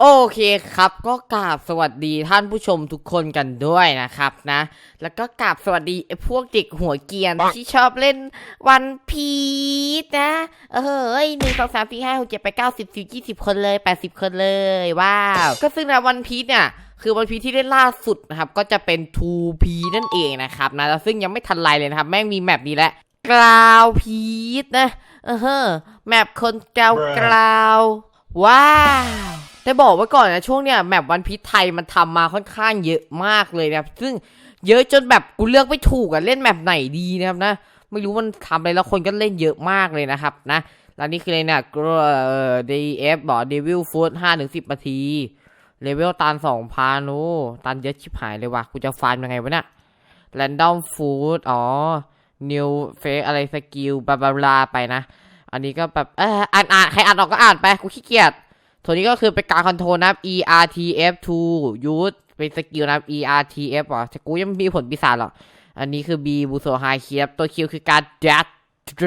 โอเคครับก็กราบสวัสดีท่านผู้ชมทุกคนกันด้วยนะครับนะ แล้วก็กราบสวัสดีไอ้พวกเด็กหัวเกรียนที่ชอบเล่นวันพีชนะเออเฮ้ยหนึ่งสองสามสี่ห้าหกเจ็ดแปดเก้าสิบสิบยี่สิบคนเลยแปดสิบคนเลยว้าวก็ซึ่งนะวันพีชเนี่ยคือวันพีชที่เล่นล่าสุดนะครับ ก็จะเป็น 2P นั่นเองนะครับนะแล้วซึ่งยังไม่ทันไรเลยนะครับ แม่งมีแมปนี้แหละกราวพีชนะเออเฮ้อแมปคนกราวกราวว้าว แต่บอกไว้ก่อนนะช่วงเนี้ยแมปวันพีชไทยมันทำมาค่อนข้างเยอะมากเลยนะครับซึ่งเยอะจนแบบกูเลือกไม่ถูกอะเล่นแมปไหนดีนะครับนะ ไม่รู้มันทำอะไรแล้วคนก็เล่นเยอะมากเลยนะครับนะแล้วนี่คืออะไรเนี่ยก็เอ่อ DF บอก Devil Food ห้าถึงสิบนาทีเลเวลตันสองพันโอ้ตันเยอะชิบหายเลยว่ะกูจะฟาร์มยังไงวะเนี่ย Random Food อ๋อ New Face อะไรสกิลบาบลาบลาไปนะ อันนี้ก็แบบเอออ่านอ่านใครอ่านออกก็อ่านไปกูขี้เกียจ ส่วนนี้ก็คือเป็นการคอนโทรลนะครับ ERTF2 use เป็นสกิลนะครับ ERTF อ๋อแต่กูยังไม่มีผลปีศาจหรอ อันนี้คือ B บูโซไฮเคียบตัวคิวคือการ dash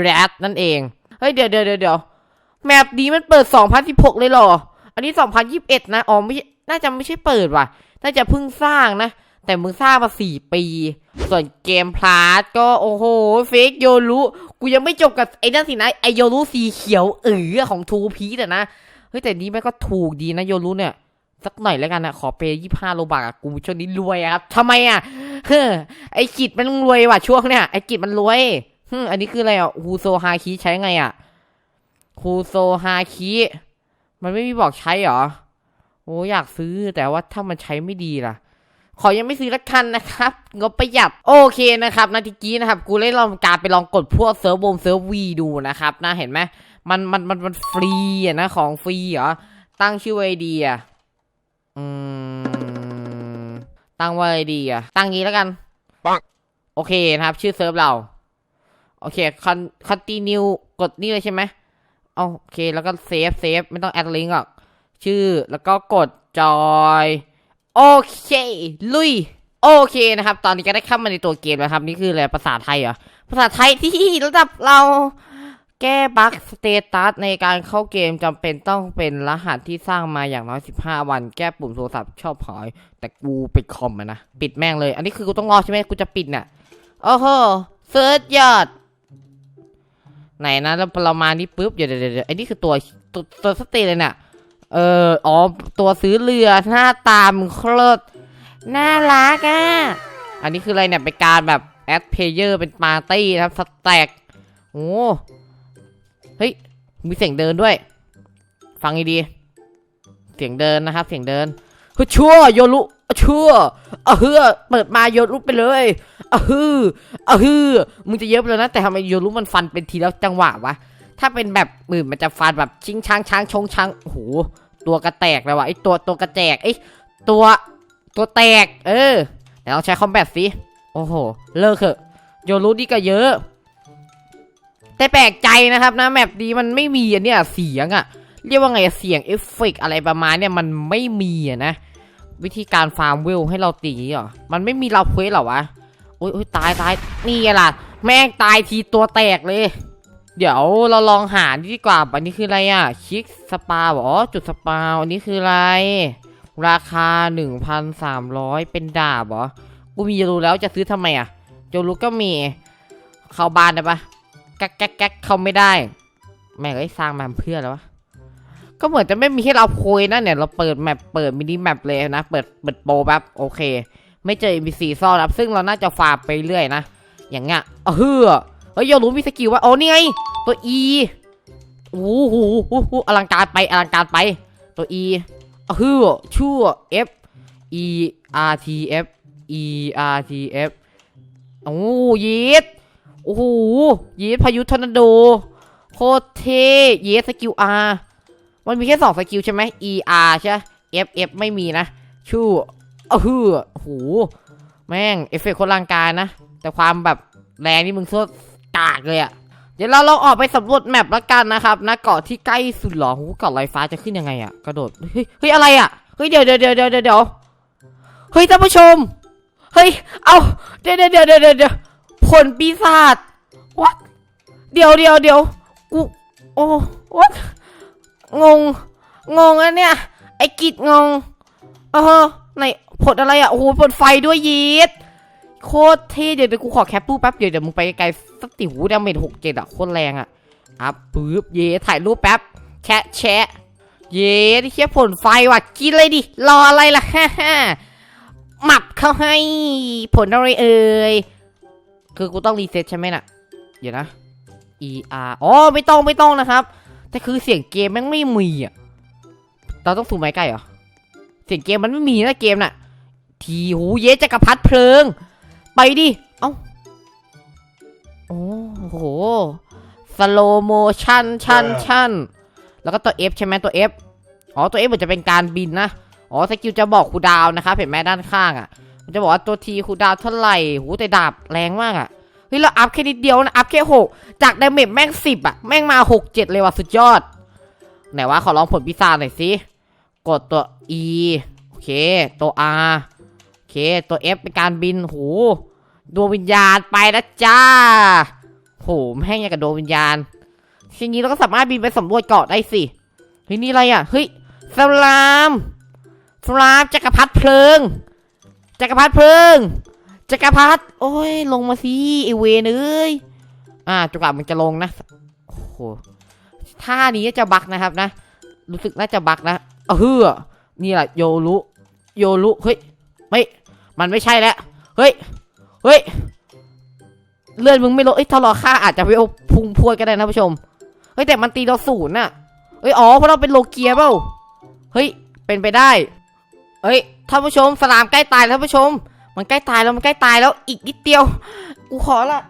dash นั่นเอง เฮ้ย เดี๋ยวเดี๋ยวเดี๋ยวแมปนี้มันเปิด 2016 เลยหรอ อันนี้ 2021 นะ อ๋อไม่น่าจะไม่ใช่เปิดว่ะ น่าจะเพิ่งสร้างนะ แต่มึงสร้างมา 4 ปี ส่วนเกมพลาสก็โอ้โห เฟกโยรุ กูยังไม่จบกับไอ้นั่นสินะ ไอโยรุสีเขียวเออของทูพีแต่นะ เฮ้ยแต่นี้แม่ก็ถูกดีนะโยรุเนี่ย สักหน่อยแล้วกันนะขอเปยี่ห้าโลบากกูช่วงนี้รวยอะครับทำไมอะเฮ้อไอกิจมันรวยว่ะช่วงเนี้ยไอกิจมันรวยฮึอันนี้คืออะไรอะฮูโซฮาคิใช้ไงอะฮูโซฮาคิมันไม่มีบอกใช้หรอโอ้อยากซื้อแต่ว่าถ้ามันใช้ไม่ดีล่ะขอยังไม่ซื้อละกันนะครับงบประหยัดโอเคนะครับ นาทีกี้นะครับ กูได้ลองการไปลองกดพวกเซิร์ฟวงเซิร์ฟวีดูนะครับนะเห็นไหม มันมันมันมันฟรีอะนะของฟรีเหรอตั้งชื่อไว้ดีอะอืมตั้งไว้ดีอะตั้งงี้แล้วกันปังโอเคนะครับ ชื่อเซิร์ฟเรา โอเคคันคันตีนิวกดนี่เลยใช่ไหมเอาโอเคแล้วก็เซฟเซฟไม่ต้องแอดลิงก์หรอกชื่อแล้วก็กดจอยโอเคลุยโอเคนะครับ ตอนนี้ก็ได้เข้ามาในตัวเกมแล้วครับ นี่คืออะไรภาษาไทยเหรอภาษาไทยที่ระดับเรา แก้บั๊กสเตตัสในการเข้าเกมจำเป็นต้องเป็นรหัสที่สร้างมาอย่างน้อย 15 วัน แก้ปุ่มโทรศัพท์ชอบหายแต่กูปิดคอมอะนะ ปิดแม่งเลย อันนี้คือกูต้องรอใช่ไหมกูจะปิดเนี่ยโอ้โหเซิร์ชยอด ไหนนะแล้วเรามานี่ปุ๊บเดี๋ยวเดี๋ยวเดี๋ยวไอ้นี่คือตัวตัวตัวสเตทเลยเนี่ยเอออ๋อตัวซื้อเรือหน้าตามโคตรน่ารักอะอันนี้คืออะไรเนี่ยเป็นการแบบแอดเพลเยอร์เป็นปาร์ตี้นะครับสแต็กโอ้ เฮ้ย มีเสียงเดินด้วย ฟังดีๆเสียงเดินนะครับ เสียงเดินเฮ้ชั่วโยรุชั่วอะเฮือเปิดมาโยรุไปเลยอะฮืออะฮือมึงจะเยอะไปเลยนะ แต่ทำไมโยรุมันฟันเป็นทีแล้วจังหวะวะ ถ้าเป็นแบบอื่นมันจะฟันแบบชิงช้างช้างชงช้างโอ้โหตัวกระแตกเลยวะไอตัวตัวกระแจกไอตัวตัวแตก เออเดี๋ยวเราใช้คอมแบทสิโอ้โห เลิกเถอะโยรุนี่ก็เยอะ แต่แปลกใจนะครับนะแมปนี้มันไม่มีอันเนี้ยเสียงอะเรียกว่าไงเสียงเอฟเฟกต์อะไรประมาณเนี่ยมันไม่มีอะนะวิธีการฟาร์มเวลให้เราตีอย่างงี้เหรอมันไม่มีเราเควสหรอวะโอ้ยอยตายตายนี่ไงล่ะ แม่งตายทีตัวแตกเลย เดี๋ยวเราลองหาดีกว่าอันนี้คืออะไรอะชิคสปาบอ๋อจุดสปาอันนี้คืออะไร ราคา 1,300 เป็นดาบเหรอกูมีรู้แล้วจะซื้อทำไมอะโจรู้ก็มีเข้าบ้านได้ปะ แก๊กแก๊กแก๊กเข้าไม่ได้ แม่งเอ้สร้างมาเพื่อแล้ววะก็เหมือนจะไม่มีให้เราโพยนะเนี่ย เราเปิดแมปเปิดมินิแมปเลยนะ เปิดเปิดโปรแป๊บโอเค ไม่เจอ NPC ซ่อนครับซึ่งเราน่าจะฟาไปเรื่อยนะ อย่างเงี้ยเออเฮ้อเฮ้ยโยรู้มีสกิลว่าโอ้นี่ไง ตัว E โอ้โหโอ้โหอลังการไปอลังการไป ตัว E อะฮือชั่ว F E R T F E R T F โอ้ยีด โอ้โหยีดพายุทอร์นาโด โคตรเท่ยีดสกิล R มันมีแค่สองสกิลใช่ไหม E R ใช่ F F ไม่มีนะชั่วอะฮือโอ้โหแม่ง เอฟเฟกต์คนลังการนะ แต่ความแบบแรงนี่มึงโคตรกากเลยอะเดี๋ยวเราลองออกไปสำรวจแมปแล้วกันนะครับนะเกาะที่ใกล้สุดเหรอหูเกาะลอยฟ้าจะขึ้นยังไงอะกระโดด เฮ้ยเฮ้ยอะไรอะเฮ้ยเดี๋ยวเดี๋ยวเดี๋ยวเดี๋ยวเดี๋ยวเฮ้ยท่านผู้ชม เฮ้ย เอาเดี๋ยวเดี๋ยวเดี๋ยวเดี๋ยว ผลปีศาจ what เดี๋ยวเดี๋ยวเดี๋ยวกูโอ้ what งง งงอะเนี่ย ไอ้กิดงง เออไหนผลอะไรอะโอ้โหผลไฟด้วยยีดโคตรเท่เดี๋ยวเดี๋ยวกูขอแคปรูปแป๊บเดี๋ยวเดี๋ยวมึงไปไกลสติหูดาเมจหกเจ็ดอะโคตรแรงอะอัพปึ๊บเย่ถ่ายรูปแป๊บแชะแชะเย่ที่เชี่ยผลไฟว่ะกินเลยดิรออะไรล่ะฮ่าฮ่าหมับเข้าให้ผลอะไรเอ่ย คือกูต้องรีเซ็ตใช่ไหมน่ะ เดี๋ยวนะ E R อ๋อไม่ต้องไม่ต้องนะครับ แต่คือเสียงเกมแม่งไม่มีอะ เราต้องสูมไม้ใกล้เหรอ เสียงเกมมันไม่มีนะเกมน่ะ ทีหูเยจักรพรรดิเพลิง ไปดิ เอ้า โอ้โห สโลโมชันชันชันแล้วก็ตัว F ใช่ไหมตัว F อ๋อตัว F เหมือนจะเป็นการบินนะ อ๋อสกิลจะบอกคูดาวน์นะครับเห็นไหมด้านข้างอะ มันจะบอกว่าตัวทีคูดาวเท่าไหร่หูแต่ดาบแรงมากอะเฮ้ยเราอัพแค่นิดเดียวนะอัพแค่หกจากดาเมจแม่งสิบอะแม่งมาหกเจ็ดเลยว่ะสุดยอด ไหนวะขอลองผลพิศาหน่อยสิกดตัว E โอเค ตัว R โอเค ตัว F เป็นการบินโหดวงวิญญาณไปนะจ้าโหแม่งอย่างกับดวงวิญญาณทีนี้เราก็สามารถบินไปสำรวจเกาะได้สิเฮ้ยนี่อะไรอะเฮ้ยสลามสลามจักรพรรดิเพลิง จักรพรรดิเพลิงจักรพรรดิโอ้ย ลงมาสิไอเวนเอ้ยอ่าจุกว่ามันจะลงนะโอ้โหท่านี้จะบักนะครับนะ รู้สึกน่าจะบักนะเออเฮือนี่แหละโยรุโยรุเฮ้ยไม่มันไม่ใช่แล้วเฮ้ยเฮ้ยเลื่อนมึงไม่ลดเอ้ยถ้ารอค่าอาจจะไปเอาพุงพวดก็ได้นะผู้ชมเฮ้ยแต่มันตีเราศูนย์น่ะเอ้ยอ๋อเพราะเราเป็นโลเกียเปล่าเฮ้ยเป็นไปได้ เฮ้ยท่านผู้ชมสลามใกล้ตายแล้วท่านผู้ชม มันใกล้ตายแล้วมันใกล้ตายแล้วอีกนิดเดียว กูขอละ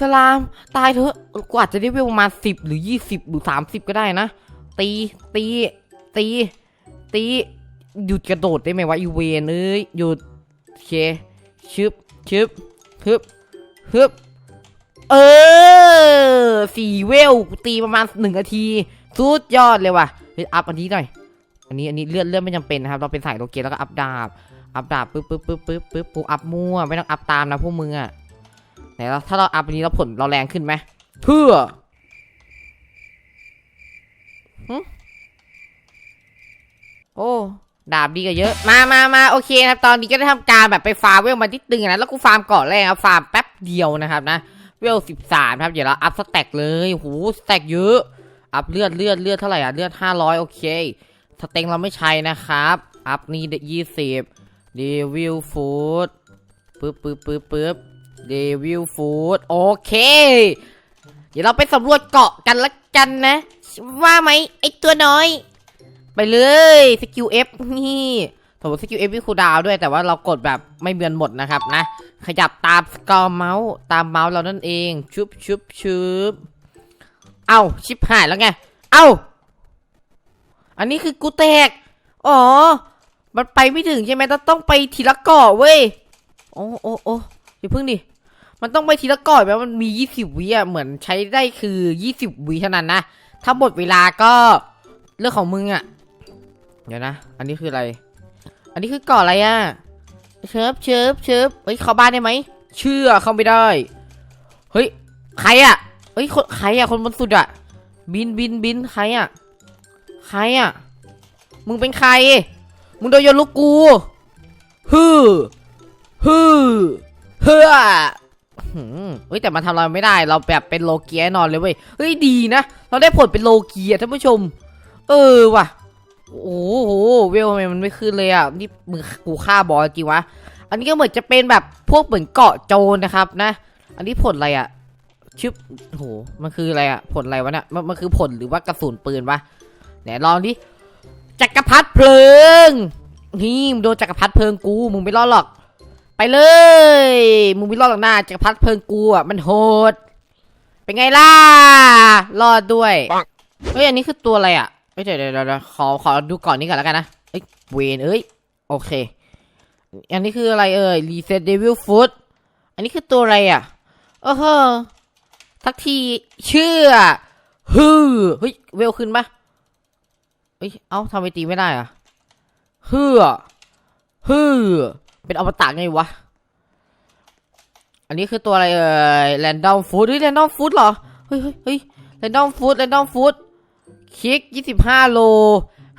สลามตายเถอะกูอาจจะได้เวลประมาณสิบหรือยี่สิบหรือสามสิบก็ได้นะ ตีตีตีตีหยุดกระโดดได้ไหมวะอีเวนเอ้ยหยุดเคชึบชึบฮึบฮึบเออสี่เวลตีประมาณหนึ่งนาทีสุดยอดเลยว่ะเฮ้ยอัพอันนี้หน่อย อันนี้อันนี้เลื่อนเลื่อนไม่จำเป็นนะครับ เราเป็นสายโลเกตแล้วก็อัพดาบ อัพดาบปึ๊บปึ๊บปึ๊บปึ๊บปึ๊บปูอัพมั่วไม่ต้องอัพตามนะพวกมึงอะไหนเราถ้าเราอัพอันนี้เราผลเราแรงขึ้นไหมเพื่อหึโอ้ดาบดีกว่าเยอะ มามามาโอเคครับ ตอนนี้ก็ได้ทำการแบบไปฟาร์มเวลมาที่ตึงนะ แล้วกูฟาร์มเกาะแรกครับ ฟาร์มแป๊บเดียวนะครับนะ เวลสิบสามครับ เดี๋ยวเราอัพสแต็กเลย โห สแต็กเยอะ อัพเลือดเลือดเลือดเท่าไหร่อะ เลือดห้าร้อยโอเค สเต็งเราไม่ใช้นะครับ อัพนี่ยี่สิบเดวิลฟูดปึ๊บปึ๊บปึ๊บปึ๊บเดวิลฟูดโอเค เดี๋ยวเราไปสำรวจเกาะกันละกันนะ ว่าไหมไอตัวน้อย ไปเลยสกิล F นี่สมมติสกิล F มีคูดาวด้วยแต่ว่าเรากดแบบไม่เบือนหมดนะครับนะ ขยับตามสกอร์เมาส์ตามเมาส์เรานั่นเองชุบชุบชุบเอ้าชิบหายแล้วไง เอ้า อันนี้คือกูแตก อ๋อ มันไปไม่ถึงใช่ไหมต้องไปทีละเกาะเว้ย โอ้โอ้โอ้อย่าเพิ่งดิ มันต้องไปทีละเกาะแบบมันมียี่สิบวิอะ เหมือนใช้ได้คือยี่สิบวิเท่านั้นนะ ถ้าหมดเวลาก็เรื่องของมึงอะ เดี๋ยวนะ อันนี้คืออะไร อันนี้คือเกาะอะไรอะ เชิบเชิบเชิบเฮ้ยเข้าบ้านได้ไหม เชื่อเข้าไม่ได้ เฮ้ย ใครอะเฮ้ยคนใครอะ คนบนสุดอะ บินบินบินใครอะ ใครอะ มึงเป็นใคร มึงโดนโยนลูกกูฮือฮือเฮือหืมเฮ้ยแต่มันทำเราไม่ได้ เราแบบเป็นโลเกียนอนเลยเว้ย เฮ้ยดีนะ เราได้ผลเป็นโลเกียท่านผู้ชม เออว่ะ โอ้โห เวลมันไม่ขึ้นเลยอะ นี่มึงกูฆ่าบอสจริงวะ อันนี้ก็เหมือนจะเป็นแบบพวกเหมือนเกาะโจรนะครับนะ อันนี้ผลอะไรอะ ชึบโอ้โหมันคืออะไรอะ ผลอะไรวะเนี่ยมันมันคือผลหรือว่ากระสุนปืนวะ ไหนลองดิจักรพรรดิเพลิง นี่มึงโดนจักรพรรดิเพลิงกูมึงไม่รอดหรอก ไปเลยมึงไม่รอดหรอกนะจักรพรรดิเพลิงกูอะมันโหด เป็นไงล่ะรอดด้วยเฮ้ยอันนี้คือตัวอะไรอะเฮ้ยเดี๋ยวเดี๋ยวเดี๋ยวขอขอดูก่อนนี้ก่อนแล้วกันนะเอ้ยเวนเอ้ยโอเค อันนี้คืออะไรเอ่ยรีเซ็ตเดวิลฟุตอันนี้คือตัวอะไรอะเออเฮ้อทักทีเชื่อฮือเฮ้ยเวลขึ้นปะ เฮ้ย เอ้าทำไมตีไม่ได้อะฮือฮือเป็นอวตารไงวะ อันนี้คือตัวอะไรเอ่ยแรนดอมฟูดเฮ้ยแรนดอมฟูดเหรอ เฮ้ยเฮ้ยเฮ้ยแรนดอมฟูดแรนดอมฟูดคิก25โล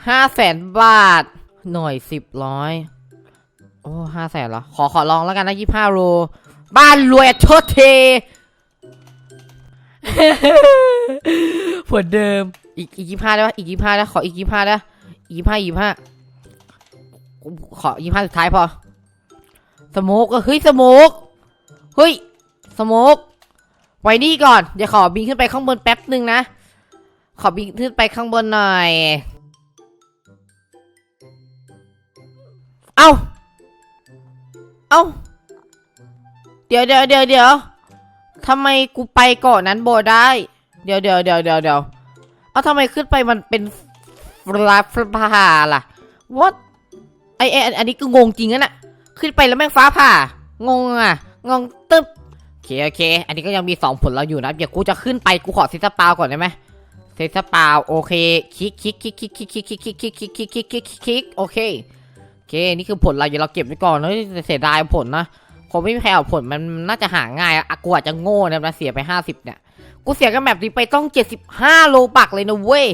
ห้าแสนบาท หน่วยสิบร้อยโอ้ห้าแสนเหรอ ขอขอลองแล้วกันนะยี่ห้าโล บ้านรวยโชดเทเหมือนเดิม อีกอีกยี่ห้าได้ปะอีกยี่ห้าได้ขออีกยี่ห้าได้อีกยี่ห้ายี่ห้าขอยี่ห้าสุดท้ายพอสโมกเออเฮ้ยสโมกเฮ้ยสโมกไว้นี่ก่อนเดี๋ยวขอบินขึ้นไปข้างบนแป๊บหนึ่งนะ ขอบินขึ้นไปข้างบนหน่อย เอ้าเอ้าเดี๋ยวเดี๋ยวเดี๋ยวเดี๋ยวทำไมกูไปเกาะนั้นโบได้ เดี๋ยวเดี๋ยวเดี๋ยวเดี๋ยวเดี๋ยว เอาทำไมขึ้นไปมันเป็นฟลาฟลาผ่าล่ะ what ไอไออันอันนี้ก็งงจริงอะน่ะ ขึ้นไปแล้วแม่งฟ้าผ่า งงอะ งงตึ๊บโอเคโอเค อันนี้ก็ยังมีสองผลเราอยู่นะ เดี๋ยวกูจะขึ้นไปกูขอเซตสปาวก่อนได้ไหมเซตสปาวโอเค คลิกคลิกคลิกคลิกคลิกคลิกคลิกคลิกคลิกคลิกคลิกคลิกคลิกโอเคโอเค นี่คือผลเราเดี๋ยวเราเก็บไว้ก่อนเฮ้ยเสียดายผลนะคงไม่มีใครเอาผลมันน่าจะหาง่ายอะกูอาจจะโง่นะนะเสียไปห้าสิบเนี่ย กูเสียกันแบบนี้ไปต้องเจ็ดสิบห้าโลบักเลยนะเว้ย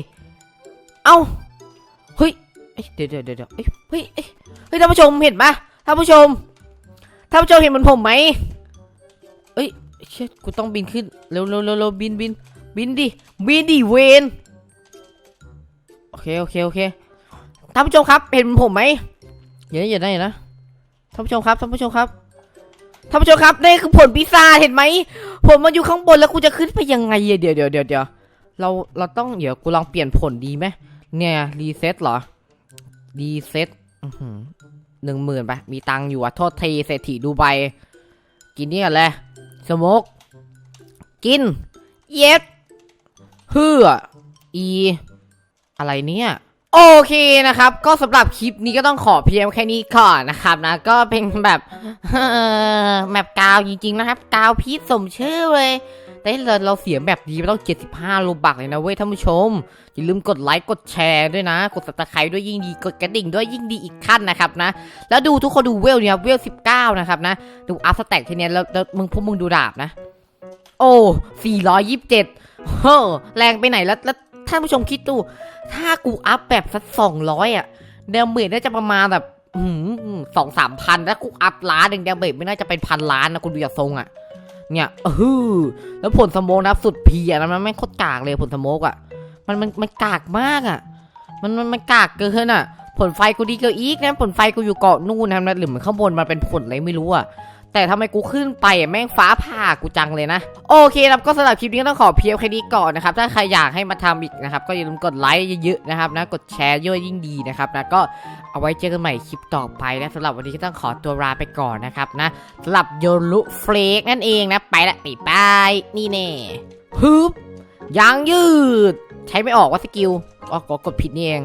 เอ้า เฮ้ยเดี๋ยวเดี๋ยวเดี๋ยวเฮ้ยเฮ้ยท่านผู้ชมเห็นปะท่านผู้ชม ท่านผู้ชมเห็นเหมือนผมไหมเอ้ยเชิดกูต้องบินขึ้น เร็วเร็วเร็วเร็วบินบินบินดิ บินดิเวนโอเคโอเคโอเค ท่านผู้ชมครับ เห็นเหมือนผมไหมอย่านะอย่านะอย่านะ ท่านผู้ชมครับ ท่านผู้ชมครับ ท่านผู้ชมครับ นี่คือผลพิซซ่าเห็นไหม ผมมันอยู่ข้างบนแล้วกูจะขึ้นไปยังไงเดี๋ยวเดี๋ยวเดี๋ยวเดี๋ยวเราเราต้องเดี๋ยวกูลองเปลี่ยนผลดีไหมเนี่ยรีเซ็ตเหรอรีเซ็ตหนึ่งหมื่นไปมีตังค์อยู่อะโทษทีเศรษฐีดูไบกินนี่กันเลยสมกกิน เย็ดเฮืออี อะไรเนี่ย โอเคนะครับ ก็สำหรับคลิปนี้ก็ต้องขอเพียงแค่นี้ก่อนนะครับนะ ก็เป็นแบบแบบกาวจริงๆนะครับกาวพีชสมชื่อเลยแต่เราเราเสียแบบดีไปต้อง 75 โลบักเลยนะเว้ยท่านผู้ชม อย่าลืมกดไลค์กดแชร์ด้วยนะ กด subscribe ด้วยยิ่งดีกดกระดิ่งด้วยยิ่งดีอีกขั้นนะครับนะ แล้วดูทุกคนดูเวลเนี่ยเวล 19 นะครับนะ ดูอัพสแต็กทีเนี้ยแล้วแล้วมึงพวกมึงดูดาบนะ โอ้ 427 เฮ้อแรงไปไหนแล้วแล้ว ท่านผู้ชมคิดดู ถ้ากูอัพแบบสัก200อะเดมเมจน่าจะประมาณแบบสองสามพันแล้วกูอัพล้านหนึ่งเดมเมจไม่น่าจะเป็นพันล้านนะคุณดูอย่าทรงอะเนี่ยเออแล้วผลสโมกนะสุดเพียนะมันไม่โคตรกากเลยผลสโมกอะมันมันมันกากมากอะมันมันมันกากเกินอะผลไฟกูดีเกินอีกนะผลไฟกูอยู่เกาะนู่นนะหรือมันข้างบนมันเป็นผลอะไรไม่รู้อะ แต่ทำไมกูขึ้นไปแม่งฟ้าผ่ากูจังเลยนะ โอเคครับก็สำหรับคลิปนี้ต้องขอเพียงแค่นี้ก่อนนะครับ ถ้าใครอยากให้มาทำอีกนะครับ ก็อย่าลืมกดไลค์เยอะๆนะครับนะ กดแชร์เยอะยิ่งดีนะครับนะ ก็เอาไว้เจอกันใหม่คลิปต่อไปนะสำหรับวันนี้ก็ต้องขอตัวลาไปก่อนนะครับนะสำหรับโยรุเฟลกนั่นเองนะ ไปละไปีบายนี่แน่ฮึบยางยืด ใช้ไม่ออกว่าสกิลอ๋อกดผิดนี่เอง